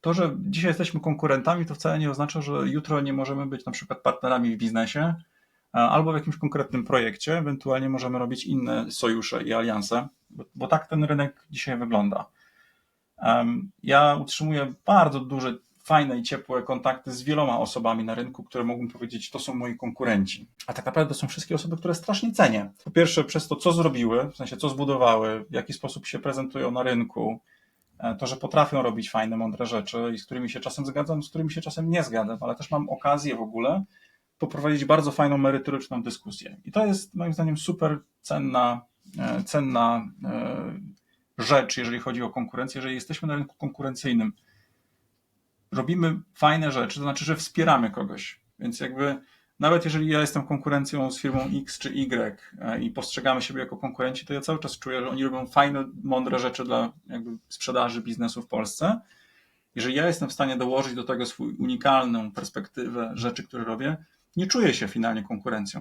to, że dzisiaj jesteśmy konkurentami, to wcale nie oznacza, że jutro nie możemy być na przykład partnerami w biznesie albo w jakimś konkretnym projekcie. Ewentualnie możemy robić inne sojusze i alianse, bo, bo tak ten rynek dzisiaj wygląda. Ja utrzymuję bardzo duże, fajne i ciepłe kontakty z wieloma osobami na rynku, które mógłbym powiedzieć, to są moi konkurenci. A tak naprawdę to są wszystkie osoby, które strasznie cenię. Po pierwsze, przez to, co zrobiły, w sensie co zbudowały, w jaki sposób się prezentują na rynku, to, że potrafią robić fajne, mądre rzeczy i z którymi się czasem zgadzam, z którymi się czasem nie zgadzam, ale też mam okazję w ogóle poprowadzić bardzo fajną, merytoryczną dyskusję. I to jest moim zdaniem super cenna, e, cenna e, rzecz, jeżeli chodzi o konkurencję, jeżeli jesteśmy na rynku konkurencyjnym, robimy fajne rzeczy, to znaczy, że wspieramy kogoś. Więc jakby nawet jeżeli ja jestem konkurencją z firmą X czy Y e, i postrzegamy siebie jako konkurenci, to ja cały czas czuję, że oni robią fajne, mądre rzeczy dla jakby sprzedaży biznesu w Polsce. Jeżeli ja jestem w stanie dołożyć do tego swój unikalną perspektywę rzeczy, które robię, nie czuję się finalnie konkurencją.